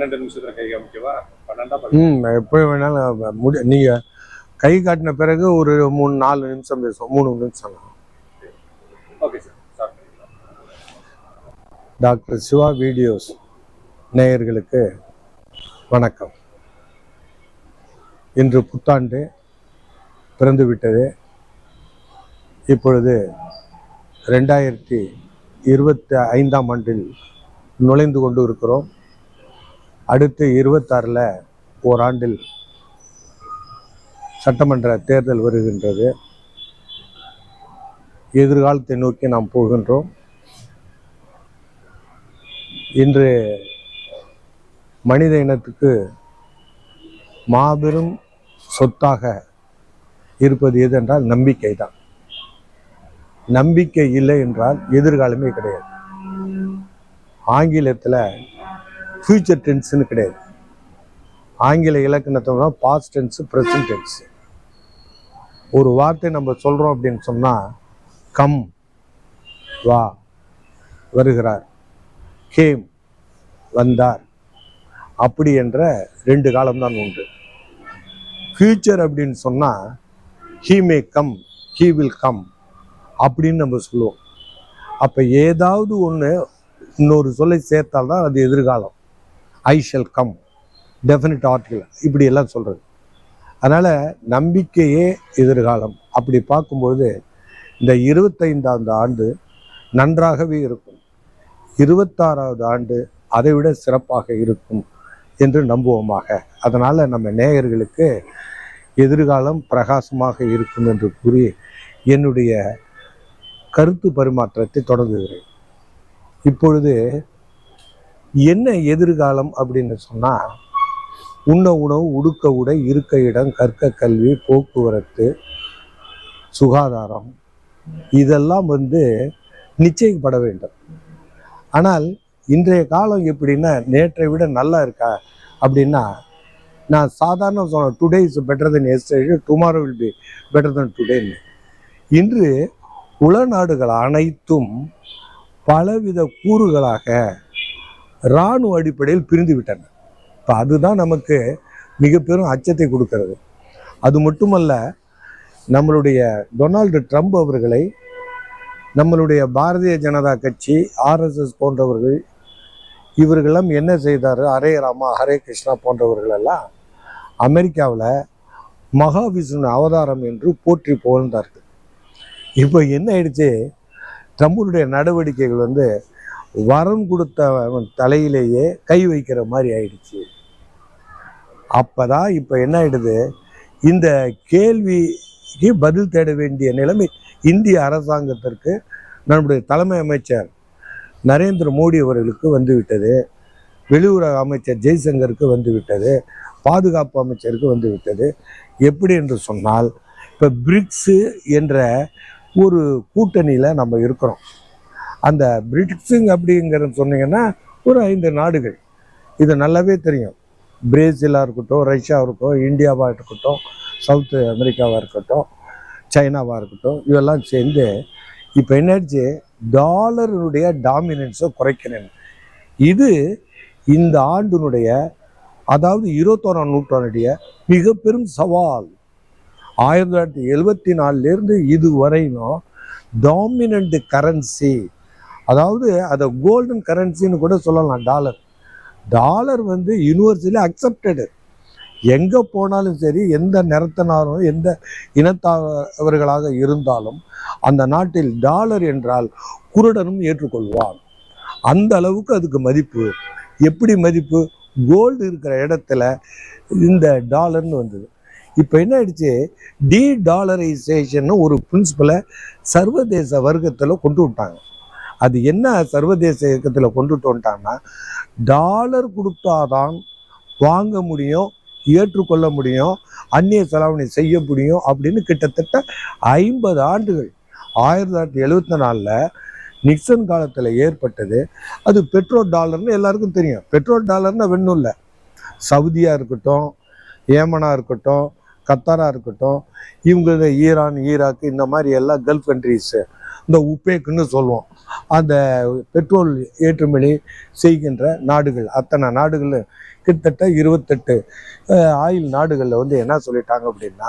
பன்னெண்டு நிமிஷத்துல கை காமிக்கவா? பன்னெண்டா ம் எப்போ வேணாலும் முடி நீங்கள் கை காட்டின பிறகு ஒரு மூணு நாலு நிமிஷம் பேசுவோம். மூணு நிமிஷம். Okay sir doctor Siva videos நேயர்களுக்கு வணக்கம். இன்று புத்தாண்டு பிறந்து விட்டது இப்பொழுது ரெண்டாயிரத்தி இருபத்தி ஐந்தாம் ஆண்டில் நுழைந்து கொண்டு இருக்கிறோம். அடுத்து இருபத்தாறில் ஓராண்டில் சட்டமன்ற தேர்தல் வருகின்றது. எதிர்காலத்தை நோக்கி நாம் போகின்றோம். இன்று மனித இனத்துக்கு மாபெரும் சொத்தாக இருப்பது எது என்றால் நம்பிக்கை தான் நம்பிக்கை இல்லை என்றால் எதிர்காலமே கிடையாது. ஆங்கிலத்தில் ஃபியூச்சர் டென்ஸ்னு கிடையாது. ஆங்கில இலக்கணத்தோட பாஸ்ட் டென்ஸு ப்ரெசன்ட் டென்ஸ் ஒரு வார்த்தை நம்ம சொல்கிறோம் அப்படின்னு சொன்னால் கம் வா வருகிறார் கேம் வந்தார். அப்படி என்ற ரெண்டு காலம்தான் உண்டு. ஃபியூச்சர் அப்படின்னு சொன்னால் he may come he will come அப்படின்னு நம்ம சொல்லுவோம். அப்போ ஏதாவது ஒன்று இன்னொரு சொல்லை சேர்த்தால்தான் அது எதிர்காலம். I shall come definite article இப்படி எல்லாம் சொல்கிறது அதனால் நம்பிக்கையே எதிர்காலம். அப்படி பார்க்கும்போது இந்த இருபத்தைந்தாவது ஆண்டு நன்றாகவே இருக்கும். இருபத்தாறாவது ஆண்டு அதைவிட சிறப்பாக இருக்கும் என்று நம்புவோமாக. அதனால் நம்ம நேயர்களுக்கு எதிர்காலம் பிரகாசமாக இருக்கும் என்று கூறி என்னுடைய கருத்து பரிமாற்றத்தை தொடங்குகிறேன். இப்பொழுது என்ன எதிர்காலம் அப்படின்னு சொன்னால் உண்ண உணவு உடுக்க உடை இருக்க இடம் கற்க கல்வி போக்குவரத்து சுகாதாரம் இதெல்லாம் வந்து நிச்சயிக்கப்பட வேண்டும். ஆனால் இன்றைய காலம் எப்படின்னா நேற்றை விட நல்லா இருக்கா அப்படின்னா நான் சாதாரண சொன்னேன் today is better than yesterday tomorrow will be better than டுடேன்னு இன்று உலநாடுகள் அனைத்தும் பலவித கூறுகளாக இராணுவ அடிப்படையில் பிரிந்து விட்டன. இப்போ அதுதான் நமக்கு மிக பெரும் அச்சத்தை கொடுக்கிறது. அது மட்டுமல்ல நம்மளுடைய டொனால்டு ட்ரம்ப் அவர்களை நம்மளுடைய பாரதிய ஜனதா கட்சி ஆர்எஸ்எஸ் போன்றவர்கள் இவர்களெல்லாம் என்ன செய்தார்? ஹரே ராமா ஹரே கிருஷ்ணா போன்றவர்கள் எல்லாம் அமெரிக்காவில் மகாவிஷ்ணு அவதாரம் என்று போற்றி புகழ்ந்தார்கள். இப்போ என்ன ஆயிடுச்சு? ட்ரம்புடைய நடவடிக்கைகள் வந்து வரம் கொடுத்தவன் தலையிலேயே கை வைக்கிற மாதிரி ஆயிடுச்சு. அப்பதான் இப்போ என்ன ஆயிடுது? இந்த கேள்விக்கு பதில் தேட வேண்டிய நிலைமை இந்திய அரசாங்கத்திற்கு நம்முடைய தலைமை அமைச்சர் நரேந்திர மோடி அவர்களுக்கு வந்துவிட்டது. வெளியுறவு அமைச்சர் ஜெய்சங்கருக்கு வந்துவிட்டது. பாதுகாப்பு அமைச்சருக்கு வந்துவிட்டது. எப்படி என்று சொன்னால் இப்போ பிரிக்ஸு என்ற ஒரு கூட்டணியில் நம்ம இருக்கிறோம். அந்த பிரிட்ஸுங் அப்படிங்கிறது சொன்னீங்கன்னா ஒரு ஐந்து நாடுகள். இது நல்லாவே தெரியும். பிரேசிலாக இருக்கட்டும் ரஷ்யாவாக இருக்கட்டும் இந்தியாவாக இருக்கட்டும் சவுத் அமெரிக்காவாக இருக்கட்டும் சைனாவாக இருக்கட்டும் இதெல்லாம் சேர்ந்து இப்போ என்னாச்சு? டாலருடைய டாமினன்ஸை குறைக்கிறேன். இது இந்த ஆண்டினுடைய அதாவது இருபத்தோராம் நூற்றாண்டுடைய மிக பெரும் சவால். ஆயிரத்தி தொள்ளாயிரத்தி எழுபத்தி நாலுலேருந்து இது வரையும் டாமினண்ட் கரன்சி அதாவது அதை கோல்டன் கரன்சின்னு கூட சொல்லலாம் டாலர் டாலர் வந்து யூனிவர்சலி அக்செப்டடு எங்கே போனாலும் சரி எந்த நிறத்தினாரும் எந்த இனத்தவர்களாக இருந்தாலும் அந்த நாட்டில் டாலர் என்றால் குருடனும் ஏற்றுக்கொள்வான். அந்த அளவுக்கு அதுக்கு மதிப்பு. எப்படி மதிப்பு? கோல்டு இருக்கிற இடத்துல இந்த டாலர்னு வந்தது. இப்போ என்ன ஆயிடுச்சு? டி டாலரைசேஷன் ஒரு பிரின்சிபலை சர்வதேச வர்க்கத்தில் கொண்டு விட்டாங்க. அது என்ன சர்வதேச இயக்கத்தில் கொண்டுட்டு வந்துட்டாங்கன்னா டாலர் கொடுத்தாதான் வாங்க முடியும் ஏற்றுக்கொள்ள முடியும் அந்நிய செலாவணி செய்ய முடியும் அப்படின்னு கிட்டத்தட்ட ஐம்பது ஆண்டுகள் ஆயிரத்தி தொள்ளாயிரத்தி எழுபத்தி நாலில் நிக்சன் காலத்தில் ஏற்பட்டது. அது பெட்ரோல் டாலர்னு எல்லாருக்கும் தெரியும். பெட்ரோல் டாலர்னு வெண்ணும் இல்லை சவுதியாக இருக்கட்டும் ஏமனாக இருக்கட்டும் கத்தாராக இருக்கட்டும் இவங்க ஈரான் ஈராக் இந்த மாதிரி எல்லாம் கல்ஃப் கண்ட்ரீஸு இந்த உப்பேக்குன்னு சொல்லுவோம். அந்த பெட்ரோல் ஏற்றுமதி செய்கின்ற நாடுகள் அத்தனை நாடுகள் கிட்டத்தட்ட இருபத்தெட்டு ஆயில் நாடுகளில் வந்து என்ன சொல்லிட்டாங்க அப்படின்னா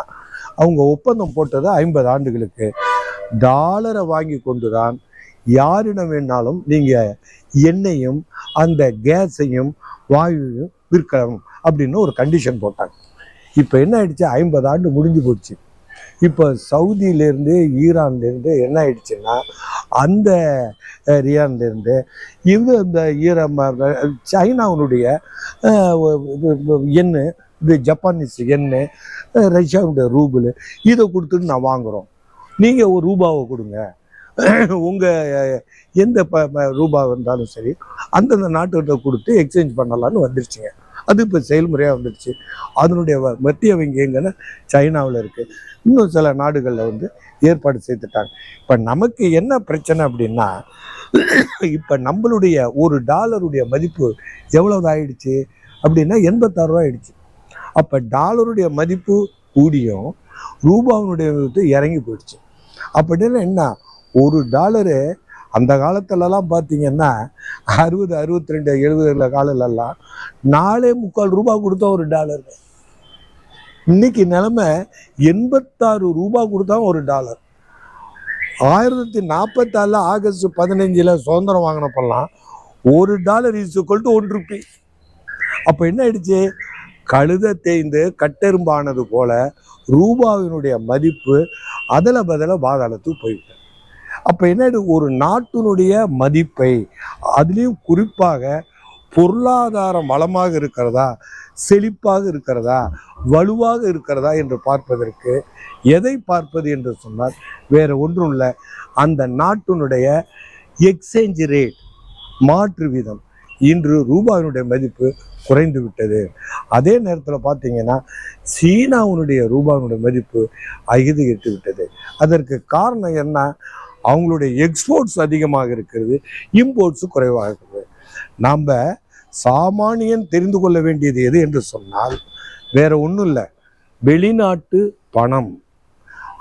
அவங்க ஒப்பந்தம் போட்டது ஐம்பது ஆண்டுகளுக்கு. டாலரை வாங்கி கொண்டு தான் யாரிடம் வேணாலும் நீங்கள் எண்ணெயும் அந்த கேஸையும் வாயுவையும் விற்கலாம் அப்படின்னு ஒரு கண்டிஷன் போட்டாங்க. இப்போ என்ன ஆயிடுச்சு? ஐம்பது ஆண்டு முடிஞ்சு போச்சு. இப்போ சவுதியிலேருந்து ஈரான்லேருந்து என்ன ஆயிடுச்சுன்னா அந்த அஹ், ரியான்லேருந்து இது இந்த ஈரம் சைனாவுடைய எண்ணு இது- இது ஜப்பானீஸ் எண்ணு ரஷ்யாவுடைய ரூபிள் இதை கொடுத்துட்டு நான் வாங்குகிறோம் நீங்கள் ஒரு ரூபாவை கொடுங்க. உங்கள் எந்த ப ரூபா இருந்தாலும் சரி அந்தந்த நாட்டுகிட்ட கொடுத்து எக்ஸ்சேஞ்ச் பண்ணலான்னு வந்துருச்சுங்க. அது இப்போ செயல்முறையாக வந்துடுச்சு. அதனுடைய வ- மத்திய வங்கி எங்கன்னா சைனாவில் இருக்குது இன்னும் சில நாடுகளில் வந்து ஏற்பாடு செய்துட்டாங்க. இப்போ நமக்கு என்ன பிரச்சனை அப்படின்னா இப்போ நம்மளுடைய ஒரு டாலருடைய மதிப்பு எவ்வளவு ஆயிடுச்சு? அப்படின்னா எண்பத்தாறு ரூபா ஆயிடுச்சு. அப்போ டாலருடைய மதிப்பு கூடியும் ரூபாவினுடைய இறங்கி போயிடுச்சு. அப்படின்னா என்ன? ஒரு டாலரு அந்த காலத்துலலாம் பார்த்தீங்கன்னா அறுபது அறுபத்தி ரெண்டு எழுபதுல காலிலெல்லாம் நாலே முக்கால் ரூபாய் கொடுத்தா ஒரு டாலர். இன்னைக்கு நிலமை எண்பத்தாறு ரூபாய் கொடுத்தா ஒரு டாலர். ஆயிரத்தி நாற்பத்தாறில் ஆகஸ்ட் பதினஞ்சில் சுதந்திரம் வாங்கினப்பெல்லாம் ஒரு dollar is to one rupee அப்போ என்ன ஆயிடுச்சு? கழுத தேய்ந்து கட்டெரும்பானது போல ரூபாவினுடைய மதிப்பு அதில் பதில பாதாளத்துக்கு போய்விட்டேன் அப்போ என்ன ஒரு நாட்டினுடைய மதிப்பை அதுலேயும் குறிப்பாக பொருளாதாரம் வளமாக இருக்கிறதா? செழிப்பாக இருக்கிறதா? வலுவாக இருக்கிறதா? என்று பார்ப்பதற்கு எதை பார்ப்பது என்று சொன்னால் வேறு ஒன்றும் இல்லை அந்த நாட்டினுடைய எக்ஸ்சேஞ்ச் ரேட் மாற்று வீதம் இன்று ரூபாயினுடைய மதிப்பு குறைந்து விட்டது அதே நேரத்தில் பார்த்தீங்கன்னா சீனாவினுடைய ரூபாயினுடைய மதிப்பு அகிதிகிட்டு விட்டது அதற்கு காரணம் என்ன? அவங்களுடைய எக்ஸ்போர்ட்ஸ் அதிகமாக இருக்கிறது இம்போர்ட்ஸும் குறைவாக இருக்கிறது. நாம் சாமானியன் தெரிந்து கொள்ள வேண்டியது எது என்று சொன்னால் வேற ஒன்றும் இல்லை. வெளிநாட்டு பணம்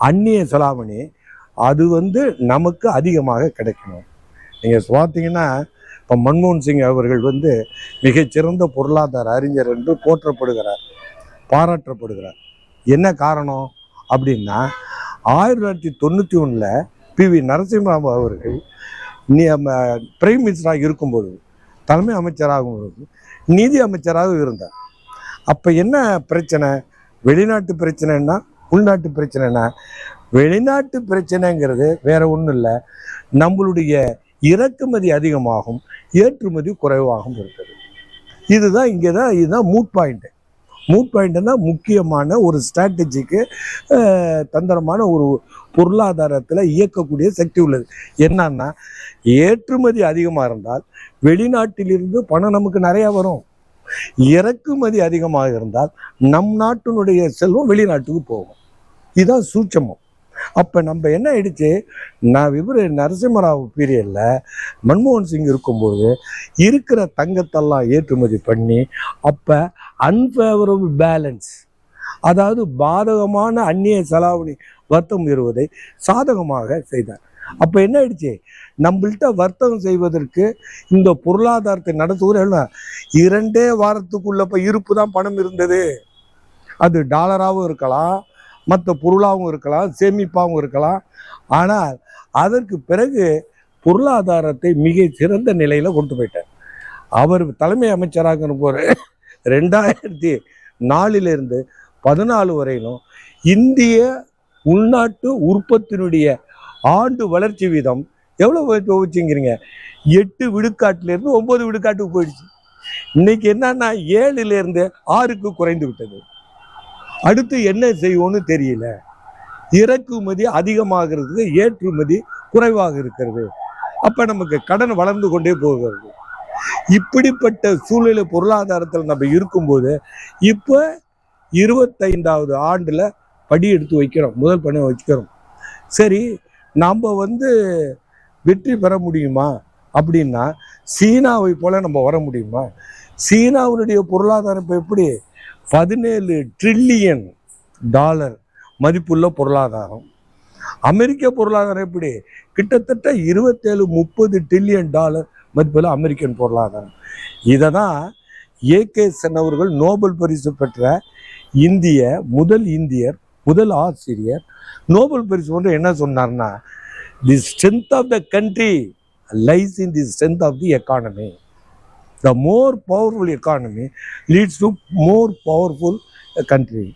அந்நிய செலாவணி அது வந்து நமக்கு அதிகமாக கிடைக்கணும். நீங்கள் பார்த்தீங்கன்னா இப்போ மன்மோகன் சிங் அவர்கள் வந்து மிகச்சிறந்த பொருளாதார அறிஞர் என்று போற்றப்படுகிறார் பாராட்டப்படுகிறார். என்ன காரணம் அப்படின்னா ஆயிரத்தி தொள்ளாயிரத்தி தொண்ணூற்றி ஒன்றில் பி வி நரசிம்மராவ் அவர்கள் நீ பிரைம் மினிஸ்டராக இருக்கும்போது தலைமை அமைச்சராகும் பொழுது நிதி அமைச்சராக இருந்தார். அப்போ என்ன பிரச்சனை? வெளிநாட்டு பிரச்சனைன்னா உள்நாட்டு பிரச்சனைனா வெளிநாட்டு பிரச்சனைங்கிறது வேற ஒன்றும் இல்லை. நம்மளுடைய இறக்குமதி அதிகமாகும் ஏற்றுமதி குறைவாகவும் இருக்கிறது இதுதான் இங்கே தான் இதுதான் மூட் பாயிண்ட்டு மூட் பாயிண்ட்னா முக்கியமான ஒரு ஸ்ட்ராட்டஜிக்கு தந்திரமான ஒரு பொருளாதாரத்தில் இயக்கக்கூடிய சக்தி உள்ளது. என்னன்னா ஏற்றுமதி அதிகமாக இருந்தால் வெளிநாட்டிலிருந்து பணம் நமக்கு நிறையா வரும். இறக்குமதி அதிகமாக இருந்தால் நம் நாட்டினுடைய செல்வம் வெளிநாட்டுக்கு போகும். இதுதான் சூட்சமம். அப்போ நம்ம என்ன ஆயிடுச்சு? நான் இவர் நரசிம்மராவ் பீரியடில் மன்மோகன் சிங் இருக்கும்போது இருக்கிற தங்கத்தெல்லாம் ஏற்றுமதி பண்ணி அப்போ அன்ஃபேவரபிள் பேலன்ஸ் அதாவது பாதகமான அந்நிய செலாவணி வர்த்தகம் இருவதை சாதகமாக செய்தார். அப்போ என்ன ஆயிடுச்சு? நம்மள்கிட்ட வர்த்தகம் செய்வதற்கு இந்த பொருளாதாரத்தை நடத்துகிற இரண்டே வாரத்துக்குள்ள இப்போ இருப்பு தான் பணம் இருந்தது. அது டாலராகவும் இருக்கலாம் மற்ற பொருளாகவும் இருக்கலாம் சேமிப்பாகவும் இருக்கலாம். ஆனால் அதற்கு பிறகு பொருளாதாரத்தை மிக சிறந்த நிலையில் கொண்டு போயிட்டார். அவர் தலைமை அமைச்சராக இருப்பவர் ரெண்டாயிரத்தி நாலிலிருந்து பதினாலு வரையிலும் இந்திய உள்நாட்டு உற்பத்தியினுடைய ஆண்டு வளர்ச்சி வீதம் எவ்வளோ வச்சுங்கிறீங்க எட்டு விழுக்காட்டிலேருந்து ஒம்பது விழுக்காட்டுக்கு போயிடுச்சு. இன்னைக்கு என்னன்னா ஏழுலேருந்து ஆறுக்கு குறைந்து விட்டது. அடுத்து என்ன செய்வோன்னு தெரியல. இறக்குமதி அதிகமாகிறதுக்கு ஏற்றுமதி குறைவாக இருக்கிறது. அப்போ நமக்கு கடன் வளர்ந்து கொண்டே போகிறது. இப்படிப்பட்ட சூழ்நிலை பொருளாதாரத்தில் நம்ம இருக்கும்போது இப்போ இருபத்தைந்தாவது ஆண்டில் படி எடுத்து வைக்கிறோம். முதல் பணி வைக்கிறோம் சரி நாம் வந்து வெற்றி பெற முடியுமா? அப்படின்னா சீனாவை போல நம்ம வர முடியுமா? சீனாவினுடைய பொருளாதாரம் இப்போ எப்படி? பதினேழு ட்ரில்லியன் டாலர் மதிப்புள்ள பொருளாதாரம். அமெரிக்க பொருளாதாரம் எப்படி? கிட்டத்தட்ட இருபத்தேழு முப்பது ட்ரில்லியன் டாலர் மதிப்புள்ள அமெரிக்கன் பொருளாதாரம். இதை தான் ஏகே சென் அவர்கள் நோபல் பரிசு பெற்ற இந்திய முதல் இந்தியர் முதல் ஆசிரியர். நோபல் பரிசு ஒன்று என்ன சொன்னார்னா the strength of the country lies in the strength of the economy the more powerful economy leads to more powerful country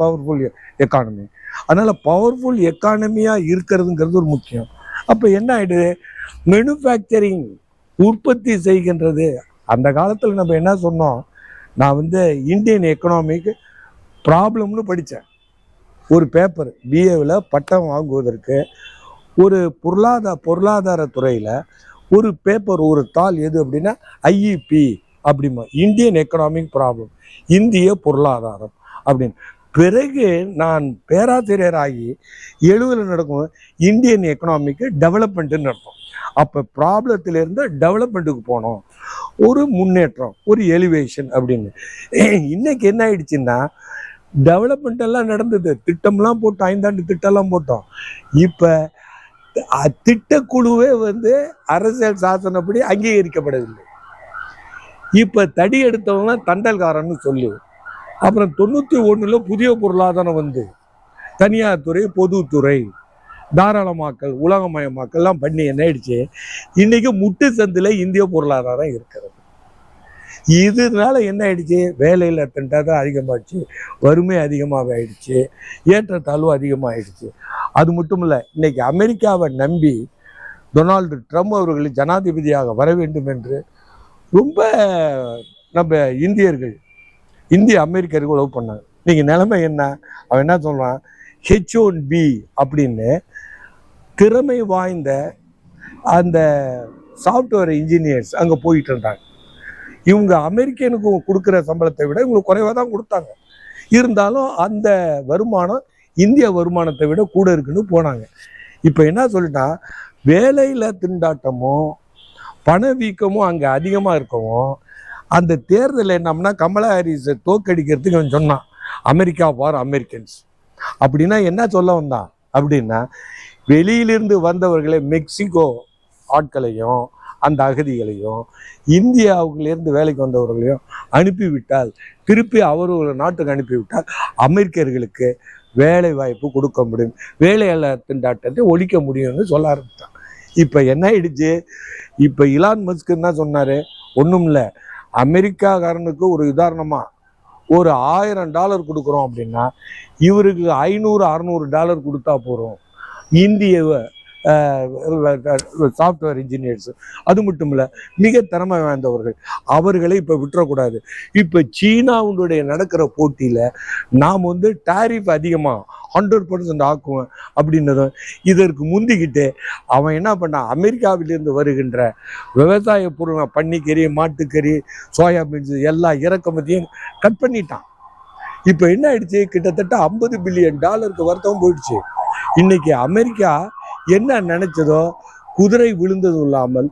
powerful economy அதனால் பவர்ஃபுல் எக்கானமியாக இருக்கிறதுங்கிறது ஒரு முக்கியம். அப்போ என்ன ஆகிடுது மேனுஃபேக்சரிங் உற்பத்தி செய்கின்றது. அந்த காலத்தில் நம்ம என்ன சொன்னோம்? நான் வந்து இந்தியன் எக்கனாமிக் ப்ராப்ளம்னு படித்தேன் ஒரு பேப்பர் பிஏவில் பட்டம் வாங்குவதற்கு ஒரு பொருளாதார பொருளாதார துறையில் ஒரு பேப்பர் ஒரு தாள் எது அப்படின்னா ஐஇபி அப்படிமா. இந்தியன் எக்கனாமிக் ப்ராப்ளம் இந்திய பொருளாதாரம் அப்படின்னு. பிறகு நான் பேராசிரியராகி எழுவில் நடக்கும் இந்தியன் எக்கனாமிக்கு டெவலப்மெண்ட்டுன்னு நடக்கும். அப்போ ப்ராப்ளத்திலேருந்து டெவலப்மெண்ட்டுக்கு போனோம். ஒரு முன்னேற்றம் ஒரு எலிவேஷன் அப்படின்னு. இன்னைக்கு என்ன ஆயிடுச்சுன்னா டெவலப்மெண்ட் எல்லாம் நடந்தது. திட்டம்லாம் போட்டோம் ஐந்தாண்டு திட்டம்லாம் போட்டோம். இப்போ திட்டக்குழுவே வந்து அரசியல் சாசனப்படி அங்கீகரிக்கப்படவில்லை. இப்போ தடி எடுத்தவங்க தண்டல்காரன்னு சொல்லு. அப்புறம் தொண்ணூற்றி ஒன்றில் புதிய பொருளாதாரம் வந்து தனியார் துறை பொதுத்துறை தாராளமாக்கல் உலகமயமாக்கல்லாம் பண்ணி என்ன ஆயிடுச்சு? இன்னைக்கு முட்டு சந்தில் இந்திய பொருளாதாரம் இருக்கிறது. இதனால என்ன ஆயிடுச்சு? வேலையில் திண்டாட்டம் அதிகமாகிடுச்சு வறுமை அதிகமாக ஆயிடுச்சு. ஏற்றத்தாழ்வு அதிகமாகிடுச்சு அது மட்டும் இல்லை இன்னைக்கு அமெரிக்காவை நம்பி டொனால்டு ட்ரம்ப் அவர்கள் ஜனாதிபதியாக வர வேண்டும் என்று ரொம்ப நம்ம இந்தியர்கள் இந்திய அமெரிக்கர்கள் உழவு பண்ணாங்க. இன்னைக்கு நிலைமை என்ன? அவன் என்ன சொல்கிறான் ஹெச் ஒன் பி அப்படின்னு திறமை வாய்ந்த அந்த சாஃப்ட்வேர் இன்ஜினியர்ஸ் அங்கே போயிட்டு இருந்தாங்க. இவங்க அமெரிக்கனுக்கு கொடுக்குற சம்பளத்தை விட இவங்களுக்கு குறைவாக தான் கொடுத்தாங்க. இருந்தாலும் அந்த வருமானம் இந்திய வருமானத்தை விட கூட இருக்குன்னு போனாங்க. இப்போ என்ன சொல்லிட்டா வேலையில் திண்டாட்டமும் பணவீக்கமும் அங்கே அதிகமாக இருக்கவும் அந்த தேர்தல் என்னம்னா கமலா ஹாரிஸை தோக்கடிக்கிறதுக்கு அவன் சொன்னான். அமெரிக்கா ஃபார் அமெரிக்கன்ஸ் அப்படின்னா என்ன சொல்ல வந்தான்? அப்படின்னா வெளியிலிருந்து வந்தவர்களை மெக்சிகோ ஆட்களையும் அந்த அகதிகளையும் இந்தியாவுக்குலேருந்து வேலைக்கு வந்தவர்களையும் அனுப்பிவிட்டால் திருப்பி அவர்கள் நாட்டுக்கு அனுப்பிவிட்டால் அமெரிக்கர்களுக்கு வேலை வாய்ப்பு கொடுக்க முடியும். வேலையாள திண்டாட்டத்தை ஒழிக்க முடியும்னு சொல்ல ஆரம்பித்தான் இப்போ என்ன ஆயிடுச்சு? இப்போ இலான் மஸ்க் என்ன சொன்னார்? ஒன்றும் இல்லை. அமெரிக்காக்காரனுக்கு ஒரு உதாரணமாக ஒரு ஆயிரம் டாலர் கொடுக்குறோம் அப்படின்னா இவருக்கு ஐநூறு அறநூறு டாலர் கொடுத்தா போகிறோம் இந்திய சாஃப்ட்வேர் இன்ஜினியர்ஸ் அது மட்டும் இல்லை மிக திறமை வாய்ந்தவர்கள். அவர்களை இப்போ விட்டுறக்கூடாது. இப்போ சீனாவுடைய நடக்கிற போட்டியில் நாம் வந்து டாரிஃப் அதிகமாக ஹண்ட்ரட் பர்சன்ட் ஆக்குவேன் அப்படின்னதும் இதற்கு முந்திக்கிட்டு அவன் என்ன பண்ணான் அமெரிக்காவிலிருந்து வருகின்ற விவசாய பொருள் பன்னிக்கறி மாட்டுக்கறி சோயாபீன்ஸ் எல்லா இறக்குமதியும் கட் பண்ணிட்டான். இப்போ என்ன ஆயிடுச்சு? கிட்டத்தட்ட ஐம்பது பில்லியன் டாலருக்கு வர்த்தகம் போயிடுச்சு. இன்னைக்கு அமெரிக்கா என்ன நினைச்சதோ குதிரை விழுந்ததும் இல்லாமல்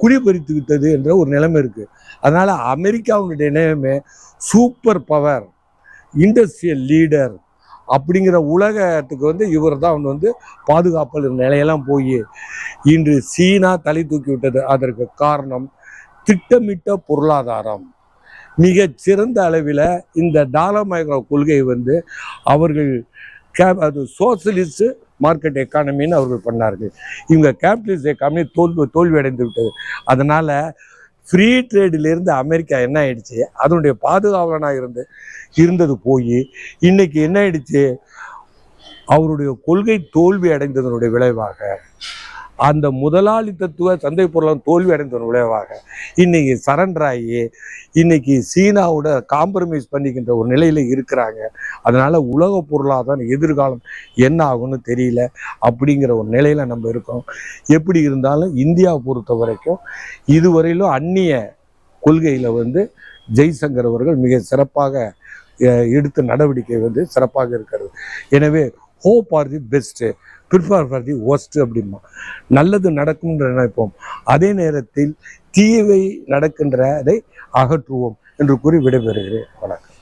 குழி பறித்து விட்டது என்ற ஒரு நிலைமை இருக்கு. அதனால அமெரிக்காவுடைய நிலைமை சூப்பர் பவர் இண்டஸ்ட்ரியல் லீடர் அப்படிங்கிற உலகத்துக்கு வந்து இவர் தான் வந்து பாதுகாப்பாளர் நிலையெல்லாம் போய் இன்று சீனா தலை தூக்கி விட்டது. அதற்கு காரணம் திட்டமிட்ட பொருளாதாரம். மிக சிறந்த அளவில் இந்த டாலமயக்கிற கொள்கை வந்து அவர்கள் கே அது சோசியலிஸ்ட் மார்க்கெட் எக்கானமின்னு அவர்கள் பண்ணார்கள். இவங்க கேபிட்டலிஸ்ட் எக்கானமி தோல்வி தோல்வி அடைந்து விட்டது அதனால் ஃப்ரீ ட்ரேடிலிருந்து அமெரிக்கா என்ன ஆயிடுச்சு? அதனுடைய பாதுகாவலனாக இருந்து இருந்தது போய் இன்னைக்கு என்ன ஆயிடுச்சு? அவருடைய கொள்கை தோல்வி அடைந்ததனுடைய விளைவாக அந்த முதலாளித்தத்துவ சந்தை பொருளாதாரம் தோல்வி அடைந்ததன் விளைவாக இன்னைக்கு சரண்டர் ஆகி இன்னைக்கு சீனாவோட காம்ப்ரமைஸ் பண்ணிக்கின்ற ஒரு நிலையில் இருக்கிறாங்க. அதனால உலக பொருளாதாரம் எதிர்காலம் என்ன ஆகும்னு தெரியல. அப்படிங்கிற ஒரு நிலையில நம்ம இருக்கோம். எப்படி இருந்தாலும் இந்தியாவை பொறுத்த வரைக்கும் இதுவரையிலும் அந்நிய கொள்கையில வந்து ஜெய்சங்கர் அவர்கள் மிக சிறப்பாக எடுத்த நடவடிக்கை வந்து சிறப்பாக இருக்கிறது. எனவே hope are the best prefer for the worst அப்படிமா நல்லது நடக்கும்ன்ற நினைப்போம். அதே நேரத்தில் தீவை நடக்கின்றதை அகற்றுவோம் என்று கூறி விடைபெறுகிறேன். வணக்கம்.